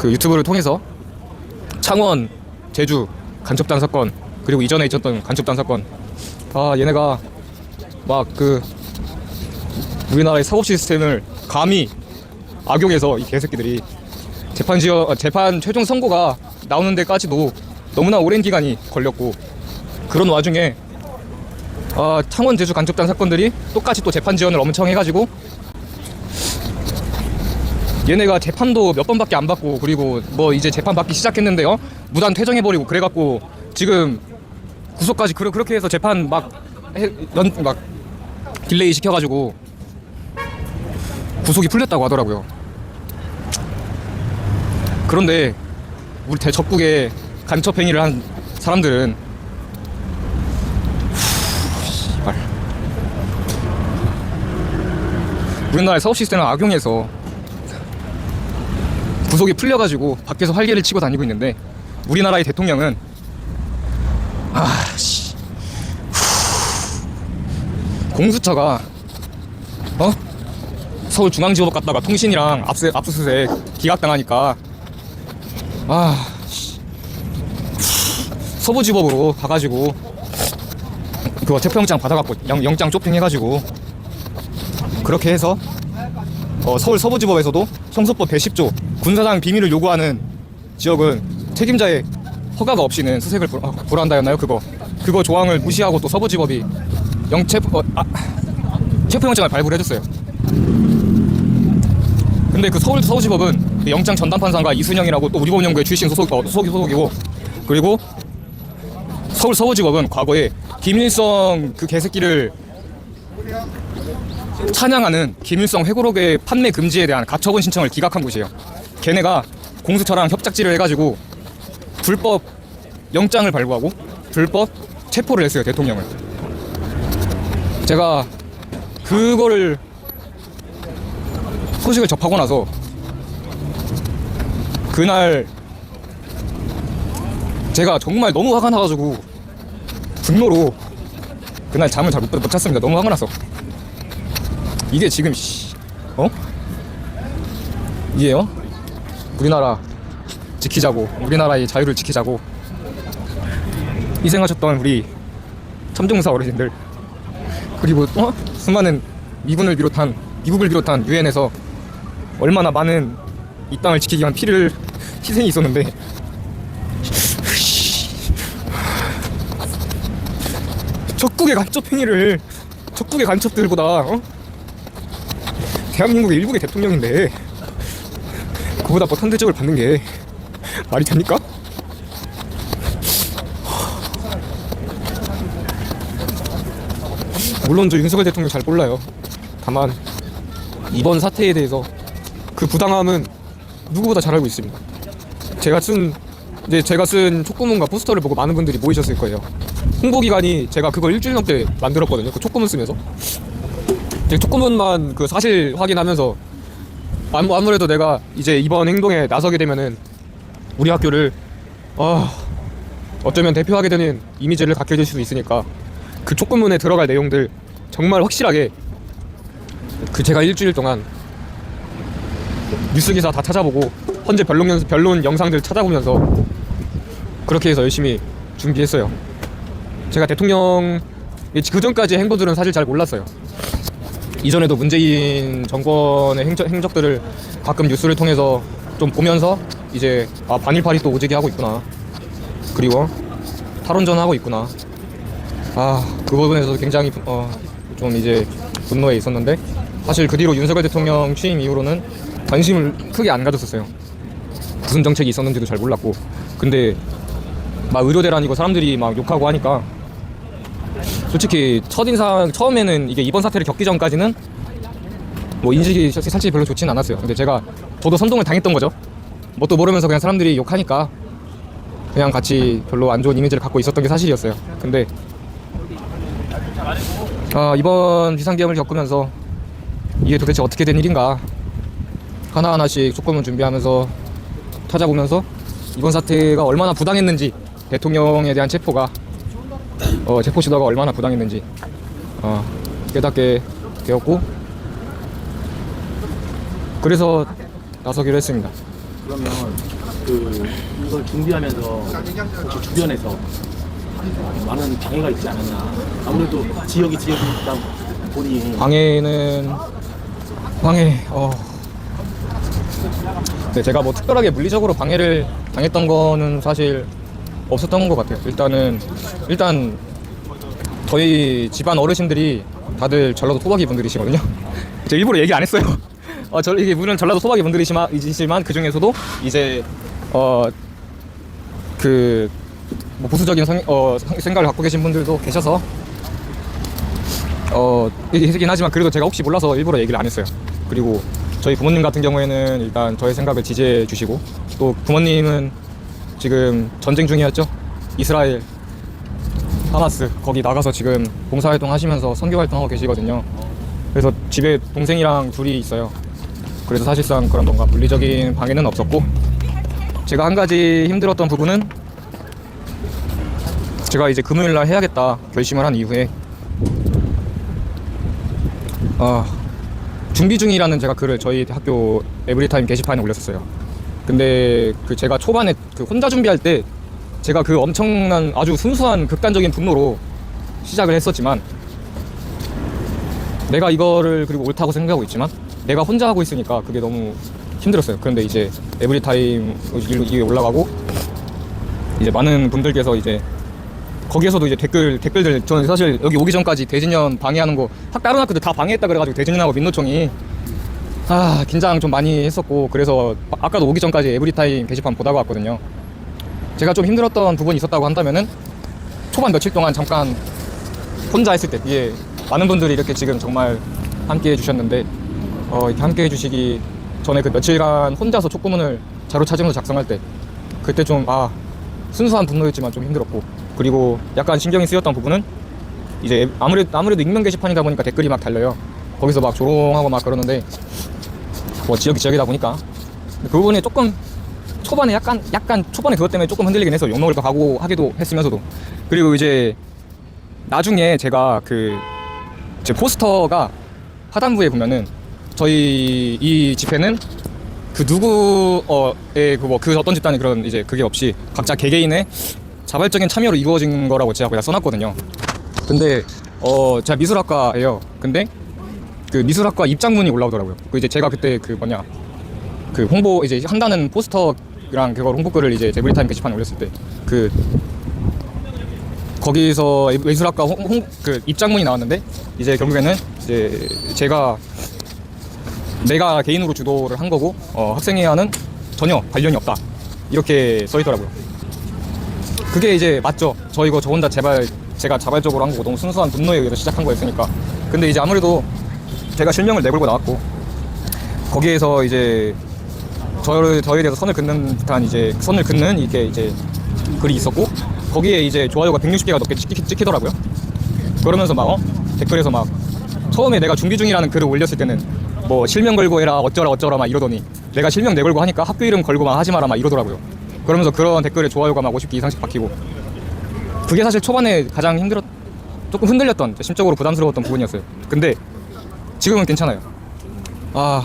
그 유튜브를 통해서 창원, 제주 간첩단 사건 그리고 이전에 있었던 간첩단 사건. 아 얘네가 막 그 우리나라의 사법 시스템을 감히 악용해서 이 개새끼들이 재판 지어 아, 재판 최종 선고가 나오는 데까지도 너무나 오랜 기간이 걸렸고 그런 와중에 아, 창원 제주 간첩단 사건들이 똑같이 또 재판 지연을 엄청 해가지고 얘네가 재판도 몇 번밖에 안 받고 그리고 뭐 이제 재판 받기 시작했는데요 무단 퇴정해버리고 그래갖고 지금 구속까지 그러, 그렇게 해서 재판 막, 해, 연, 막 딜레이 시켜가지고 구속이 풀렸다고 하더라고요 그런데 우리 대적국에 간첩 행위를 한 사람들은. 우리나라의 사법 시스템을 악용해서 구속이 풀려가지고 밖에서 활개를 치고 다니고 있는데 우리나라의 대통령은 아씨. 공수처가 어? 서울중앙지법 갔다가 통신이랑 압수 압수수색 기각당하니까 아 씨. 서부지법으로 가가지고 그거 체포영장 받아갖고 영, 영장 쇼핑해가지고 그렇게 해서 어, 서울 서부지법에서도 형소법 110조 군사상 비밀을 요구하는 지역은 책임자의 허가가 없이는 수색을 불, 아, 불한다였나요 그거? 그거 조항을 무시하고 또 서부지법이 영체포 어, 아, 체포영장을 발부를 해줬어요. 근데 그 서울 서부지법은 그 영장 전담 판사가 이순영이라고 또 우리 법 연구의 출신 소속 어, 소속 소속이고 그리고 서울 서부지법은 과거에 김일성 그 개새끼를 찬양하는 김일성 회고록의 판매 금지에 대한 가처분 신청을 기각한 곳이에요. 걔네가 공수처랑 협작지를 해가지고 불법 영장을 발부하고 불법 체포를 했어요 대통령을. 제가 그거를 소식을 접하고 나서 그날 제가 정말 너무 화가 나가지고 분노로 그날 잠을 잘 못 잤습니다. 너무 화가 나서. 이게 지금 씨, 어? 이게요? 우리나라 지키자고 우리나라의 자유를 지키자고 희생하셨던 우리 참정사 어르신들 그리고 어? 수많은 미군을 비롯한 미국을 비롯한 유엔에서 얼마나 많은 이 땅을 지키기 위한 피를 희생이 있었는데 적국의 간첩 행위를 적국의 간첩들보다 어? 대한민국의 일국의 대통령인데 그보다 뭐 선대적을 받는 게 말이 됩니까? 물론 저 윤석열 대통령 잘 몰라요. 다만 이번 사태에 대해서 그 부당함은 누구보다 잘 알고 있습니다. 제가 쓴 이제 제가 쓴 촉구문과 포스터를 보고 많은 분들이 모이셨을 거예요. 홍보 기간이 제가 그걸 일주일 넘게 만들었거든요. 그 촉구문 쓰면서. 이제 촉구문만 그 사실 확인하면서 아무, 아무래도 내가 이제 이번 행동에 나서게 되면은 우리 학교를 아 어쩌면 대표하게 되는 이미지를 갖게 될 수도 있으니까 그 촉구문에 들어갈 내용들 정말 확실하게 그 제가 일주일 동안 뉴스 기사 다 찾아보고 현재 변론, 연- 변론 영상들 찾아보면서 그렇게 해서 열심히 준비했어요. 제가 대통령 그 전까지 행보들은 사실 잘 몰랐어요. 이전에도 문재인 정권의 행적, 행적들을 가끔 뉴스를 통해서 좀 보면서 이제 아 반일파리 또 오지게 하고 있구나. 그리고 탈원전 하고 있구나. 아그 부분에서 굉장히 어, 좀 이제 분노에 있었는데 사실 그 뒤로 윤석열 대통령 취임 이후로는 관심을 크게 안 가졌었어요. 무슨 정책이 있었는지도 잘 몰랐고 근데 막 의료대란이고 사람들이 막 욕하고 하니까 솔직히 첫인상 처음에는 이게 이번 사태를 겪기 전까지는 뭐 인식이 사- 사실 별로 좋진 않았어요. 근데 제가 저도 선동을 당했던 거죠. 뭣도 모르면서 그냥 사람들이 욕하니까 그냥 같이 별로 안 좋은 이미지를 갖고 있었던 게 사실이었어요. 근데 아, 이번 비상계엄을 겪으면서 이게 도대체 어떻게 된 일인가 하나하나씩 조금은 준비하면서 찾아보면서 이번 사태가 얼마나 부당했는지 대통령에 대한 체포가 어, 체포 시도가 얼마나 부당했는지 어, 깨닫게 되었고 그래서 나서기로 했습니다. 그러면 그 이걸 준비하면서 혹시 주변에서 많은 방해가 있지 않았나? 아무래도 지역이 지역이다 보니 방해는 방해 어. 네, 제가 뭐 특별하게 물리적으로 방해를 당했던 거는 사실 없었던 것 같아요. 일단은 일단 저희 집안 어르신들이 다들 전라도 토박이 분들이시거든요. 제가 일부러 얘기 안 했어요. 어, 저 이게 물론 전라도 토박이 분들이지만 이지만 그 중에서도 이제 어그 뭐 보수적인 성, 어, 성- 생각을 갖고 계신 분들도 계셔서 어 얘기하긴 하지만 그래도 제가 혹시 몰라서 일부러 얘기를 안 했어요. 그리고 저희 부모님 같은 경우에는 일단 저의 생각을 지지해 주시고 또 부모님은 지금 전쟁 중이었죠. 이스라엘 하마스 거기 나가서 지금 봉사활동 하시면서 선교 활동 하고 계시거든요. 그래서 집에 동생이랑 둘이 있어요. 그래서 사실상 그런 뭔가 물리적인 방해는 없었고 제가 한 가지 힘들었던 부분은 제가 이제 금요일 날 해야겠다 결심을 한 이후에 아 준비 중이라는 제가 글을 저희 학교 에브리타임 게시판에 올렸었어요. 근데 그 제가 초반에 그 혼자 준비할 때 제가 그 엄청난 아주 순수한 극단적인 분노로 시작을 했었지만 내가 이거를 그리고 옳다고 생각하고 있지만 내가 혼자 하고 있으니까 그게 너무 힘들었어요. 그런데 이제 에브리타임 이게 올라가고 이제 많은 분들께서 이제 거기에서도 이제 댓글 댓글들 저는 사실 여기 오기 전까지 대진년 방해하는 거 학 다른 학교들 다 방해했다 그래가지고 대진년하고 민노총이 아 긴장 좀 많이 했었고 그래서 아- 아까도 오기 전까지 에브리타임 게시판 보다가 왔거든요. 제가 좀 힘들었던 부분이 있었다고 한다면은 초반 며칠 동안 잠깐 혼자 했을 때 이게 많은 분들이 이렇게 지금 정말 함께 해주셨는데 어 이렇게 함께 해주시기 전에 그 며칠간 혼자서 촉구문을 자료 찾으면서 작성할 때 그때 좀 아 순수한 분노였지만 좀 힘들었고 그리고 약간 신경이 쓰였던 부분은 이제 아무래도 아무래도 익명 게시판이다 보니까 댓글이 막 달려요. 거기서 막 조롱하고 막 그러는데 뭐 지역이 지역이다 보니까 그 부분에 조금 초반에 약간 약간 초반에 그것 때문에 조금 흔들리긴 해서 욕먹을 거 각오하기도 했으면서도 그리고 이제 나중에 제가 그 제 포스터가 하단부에 보면은 저희 이 집회는 그 누구 어의 그 뭐그 어떤 집단의 그런 이제 그게 없이 각자 개개인의 자발적인 참여로 이루어진 거라고 제가 거기다 써놨거든요. 근데 어 제가 미술학과예요. 근데 그 미술학과 입장문이 올라오더라고요. 그 이제 제가 그때 그 뭐냐 그 홍보 이제 한다는 포스터 랑 그걸 홍보글을 이제 제브리타임 게시판에 올렸을 때 그 거기서 미술학과 홍, 홍, 그 입장문이 나왔는데 이제 결국에는 이제 제가 내가 개인으로 주도를 한 거고 어, 학생회와는 전혀 관련이 없다 이렇게 써 있더라고요. 그게 이제 맞죠. 저 이거 저 혼자 제발 제가 자발적으로 한 거고 너무 순수한 분노에 의해서 시작한 거였으니까. 근데 이제 아무래도 제가 실명을 내걸고 나왔고 거기에서 이제 저를 저에 대해서 선을 긋는 듯한 이제 선을 긋는 이게 이제 글이 있었고 거기에 이제 좋아요가 160개가 넘게 찍히, 찍히 더라고요. 그러면서 막 어? 댓글에서 막 처음에 내가 준비 중이라는 글을 올렸을 때는 뭐 실명 걸고 해라 어쩌라 어쩌라 막 이러더니 내가 실명 내걸고 하니까 학교 이름 걸고 막 하지 마라 막 이러더라고요. 그러면서 그런 댓글에 좋아요가 막 50개 이상씩 박히고 그게 사실 초반에 가장 힘들었 조금 흔들렸던 심적으로 부담스러웠던 부분이었어요. 근데 지금은 괜찮아요. 아,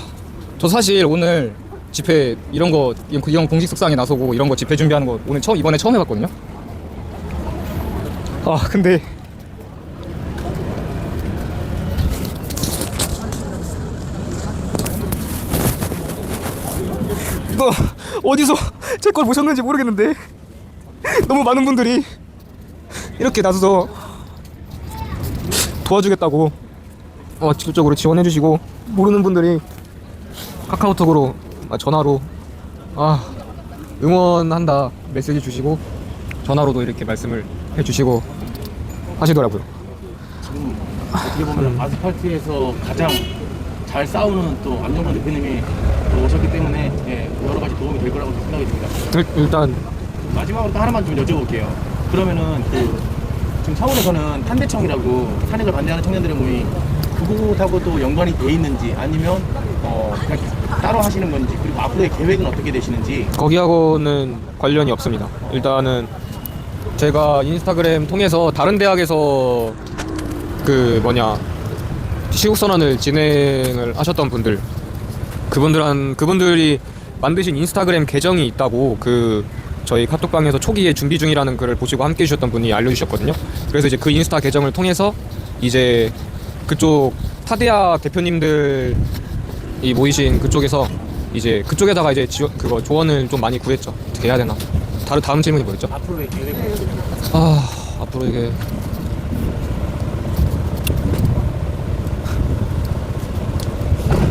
저 사실 오늘 집회 이런 거 이런 공식 석상에 나서고 이런 거 집회 준비하는 거 오늘 처음 이번에 처음 해봤거든요. 아, 근데 이거 어디서 제 걸 보셨는지 모르겠는데 너무 많은 분들이 이렇게 나서서 도와주겠다고 어, 직접적으로 지원해주시고 모르는 분들이 카카오톡으로 아, 전화로 아 응원한다 메시지 주시고 전화로도 이렇게 말씀을 해주시고 하시더라고요. 지금 어떻게 보면 아스팔트에서 가장 잘 싸우는 또 안정권 대표님이 또 오셨기 때문에 예, 여러 가지 도움이 될 거라고 생각이 듭니다. 일, 일단 마지막으로 또 하나만 좀 여쭤볼게요. 그러면은 그 지금 서울에서는 탄대청이라고 탄핵을 반대하는 청년들의 모임 그곳하고 또 연관이 돼 있는지 아니면 어 그냥 따로 하시는 건지 그리고 앞으로의 계획은 어떻게 되시는지 거기하고는 관련이 없습니다. 일단은 제가 인스타그램 통해서 다른 대학에서 그 뭐냐 시국 선언을 진행을 하셨던 분들 그분들한 그분들이 만드신 인스타그램 계정이 있다고 그 저희 카톡방에서 초기에 준비 중이라는 글을 보시고 함께 해주셨던 분이 알려주셨거든요. 그래서 이제 그 인스타 계정을 통해서 이제 그쪽 타대학 대표님들 이 모이신 그쪽에서 이제 그쪽에다가 이제 지원, 그거 조언을 좀 많이 구했죠. 어떻게 해야 되나? 다른 다음 질문이 뭐였죠? 앞으로의 계획은 아 앞으로 이게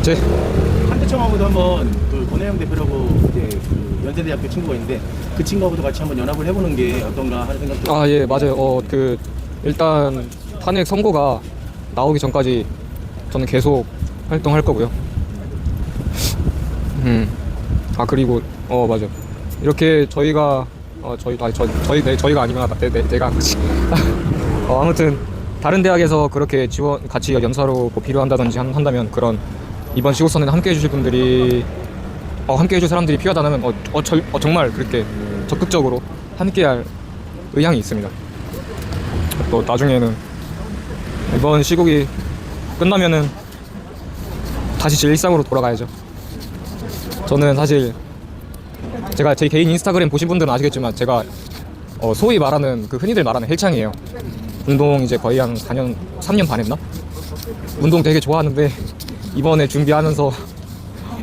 제 한대청하고도 한번 그 권혜영 대표라고 이제 그 연세대학교 친구가 있는데 그 친구하고도 같이 한번 연합을 해보는 게 어떤가 하는 생각도 아 예 맞아요 어 그 일단 탄핵 선고가 나오기 전까지 저는 계속 활동할 거고요 음 아 그리고 어 맞아 이렇게 저희가 어 저희 아니 저 저희 네, 저희가 아니면 내, 내, 내가 한 어 아무튼 다른 대학에서 그렇게 지원 같이 연사로 뭐 필요한다든지 한, 한다면 그런 이번 시국선에 함께 해주실 분들이 어, 함께 해줄 사람들이 필요하다면 어, 어, 절- 어, 정말 그렇게 적극적으로 함께할 의향이 있습니다. 또 나중에는 이번 시국이 끝나면은 다시 제 일상으로 돌아가야죠. 저는 사실 제가 제 개인 인스타그램 보신 분들은 아시겠지만 제가 어, 소위 말하는 그 흔히들 말하는 헬창이에요. 운동 이제 거의 한 4년, 3년 반 했나? 운동 되게 좋아하는데 이번에 준비하면서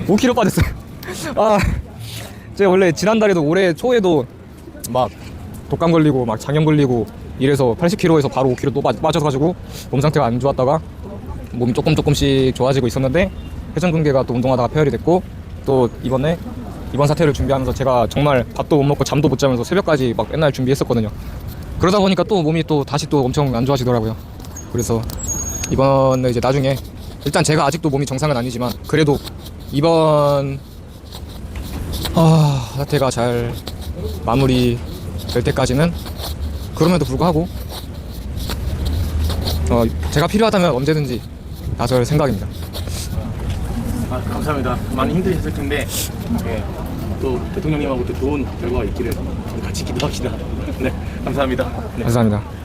5kg 빠졌어요. 아, 제가 원래 지난달에도 올해 초에도 막 독감 걸리고 막 장염 걸리고 이래서 80kg에서 바로 5kg 또 빠- 빠져가지고 몸 상태가 안 좋았다가 몸이 조금 조금씩 좋아지고 있었는데 회전근개가 또 운동하다가 폐혈이 됐고 또 이번에 이번 사태를 준비하면서 제가 정말 밥도 못 먹고 잠도 못 자면서 새벽까지 막 맨날 준비했었거든요. 그러다 보니까 또 몸이 또 다시 또 엄청 안 좋아지더라고요. 그래서 이번에 이제 나중에 일단 제가 아직도 몸이 정상은 아니지만 그래도 이번 아 사태가 잘 마무리 될 때까지는 그럼에도 불구하고 어 제가 필요하다면 언제든지 나설 생각입니다. 아, 감사합니다. 많이 힘드셨을 텐데 예, 또 대통령님하고 또 좋은 결과가 있기를 같이 기도합시다. 네, 감사합니다. 네. 감사합니다.